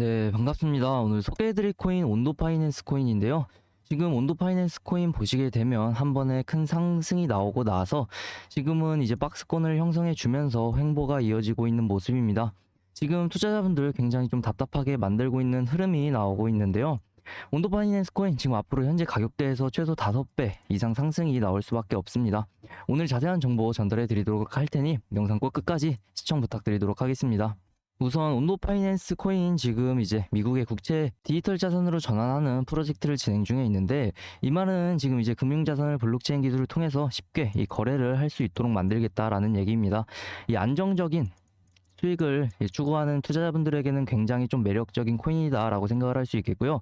네, 반갑습니다. 오늘 소개해드릴 코인 온도 파이낸스 코인인데요. 지금 온도 파이낸스 코인 보시게 되면 한 번에 큰 상승이 나오고 나서 지금은 이제 박스권을 형성해 주면서 횡보가 이어지고 있는 모습입니다. 지금 투자자분들 굉장히 좀 답답하게 만들고 있는 흐름이 나오고 있는데요. 온도 파이낸스 코인 지금 앞으로 현재 가격대에서 최소 5배 이상 상승이 나올 수밖에 없습니다. 오늘 자세한 정보 전달해 드리도록 할 테니 영상 꼭 끝까지 시청 부탁드리도록 하겠습니다. 우선 온도 파이낸스 코인 지금 이제 미국의 국채 디지털 자산으로 전환하는 프로젝트를 진행 중에 있는데 이 말은 지금 이제 금융 자산을 블록체인 기술을 통해서 쉽게 이 거래를 할 수 있도록 만들겠다라는 얘기입니다. 이 안정적인 수익을 추구하는 투자자분들에게는 굉장히 좀 매력적인 코인이다라고 생각을 할 수 있겠고요.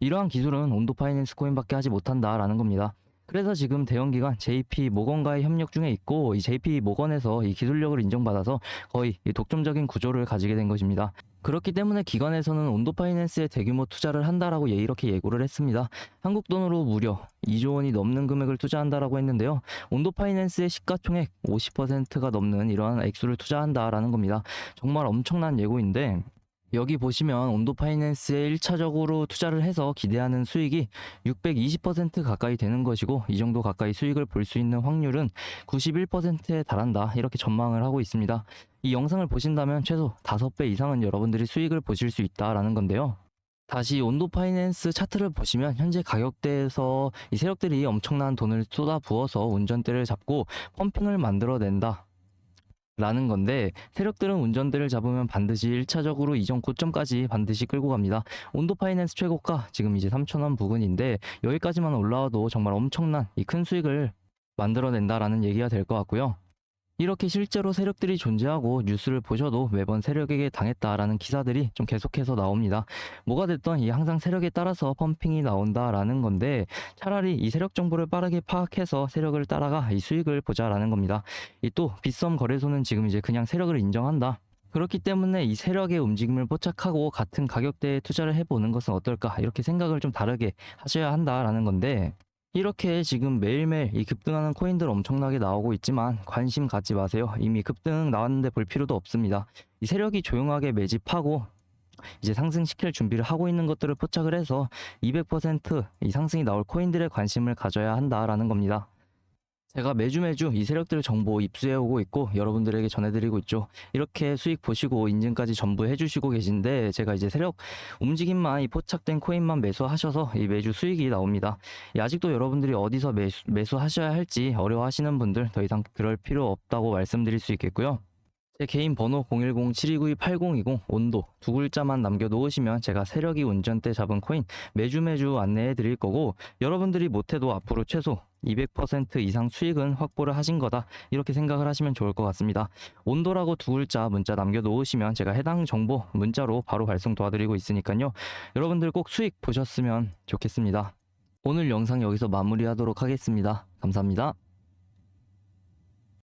이러한 기술은 온도 파이낸스 코인밖에 하지 못한다라는 겁니다. 그래서 지금 대형기관 JP 모건과의 협력 중에 있고 이 JP 모건에서 이 기술력을 인정받아서 거의 이 독점적인 구조를 가지게 된 것입니다. 그렇기 때문에 기관에서는 온도 파이낸스에 대규모 투자를 한다라고 예- 이렇게 예고를 했습니다. 한국 돈으로 무려 2조 원이 넘는 금액을 투자한다라고 했는데요. 온도 파이낸스의 시가총액 50%가 넘는 이러한 액수를 투자한다라는 겁니다. 정말 엄청난 예고인데 여기 보시면 온도 파이낸스에 1차적으로 투자를 해서 기대하는 수익이 620% 가까이 되는 것이고 이 정도 가까이 수익을 볼 수 있는 확률은 91%에 달한다 이렇게 전망을 하고 있습니다. 이 영상을 보신다면 최소 5배 이상은 여러분들이 수익을 보실 수 있다라는 건데요. 다시 온도 파이낸스 차트를 보시면 현재 가격대에서 이 세력들이 엄청난 돈을 쏟아 부어서 운전대를 잡고 펌핑을 만들어낸다. 라는 건데 세력들은 운전대를 잡으면 반드시 1차적으로 이전 고점까지 반드시 끌고 갑니다. 온도 파이낸스 최고가 지금 이제 3,000원 부근인데 여기까지만 올라와도 정말 엄청난 이 큰 수익을 만들어낸다라는 얘기가 될 것 같고요. 이렇게 실제로 세력들이 존재하고 뉴스를 보셔도 매번 세력에게 당했다라는 기사들이 좀 계속해서 나옵니다. 뭐가 됐던 이 항상 세력에 따라서 펌핑이 나온다라는 건데 차라리 이 세력 정보를 빠르게 파악해서 세력을 따라가 이 수익을 보자라는 겁니다. 이 또 빗썸 거래소는 지금 이제 그냥 세력을 인정한다. 그렇기 때문에 이 세력의 움직임을 포착하고 같은 가격대에 투자를 해보는 것은 어떨까 이렇게 생각을 좀 다르게 하셔야 한다라는 건데 이렇게 지금 매일매일 이 급등하는 코인들 엄청나게 나오고 있지만 관심 갖지 마세요. 이미 급등 나왔는데 볼 필요도 없습니다. 이 세력이 조용하게 매집하고 이제 상승시킬 준비를 하고 있는 것들을 포착을 해서 200%이 상승이 나올 코인들에 관심을 가져야 한다라는 겁니다. 제가 매주 매주 이 세력들 정보 입수해 오고 있고 여러분들에게 전해드리고 있죠. 이렇게 수익 보시고 인증까지 전부 해주시고 계신데 제가 이제 세력 움직임만 이 포착된 코인만 매수하셔서 이 매주 수익이 나옵니다. 이 아직도 여러분들이 어디서 매수, 매수하셔야 할지 어려워하시는 분들 더 이상 그럴 필요 없다고 말씀드릴 수 있겠고요. 제 개인 번호 010-7292-8020 온도 두 글자만 남겨놓으시면 제가 세력이 운전대 잡은 코인 매주 매주 안내해 드릴 거고 여러분들이 못해도 앞으로 최소 200% 이상 수익은 확보를 하신 거다 이렇게 생각을 하시면 좋을 것 같습니다. 온도라고 두 글자 문자 남겨 놓으시면 제가 해당 정보 문자로 바로 발송 도와드리고 있으니까요. 여러분들 꼭 수익 보셨으면 좋겠습니다. 오늘 영상 여기서 마무리하도록 하겠습니다. 감사합니다.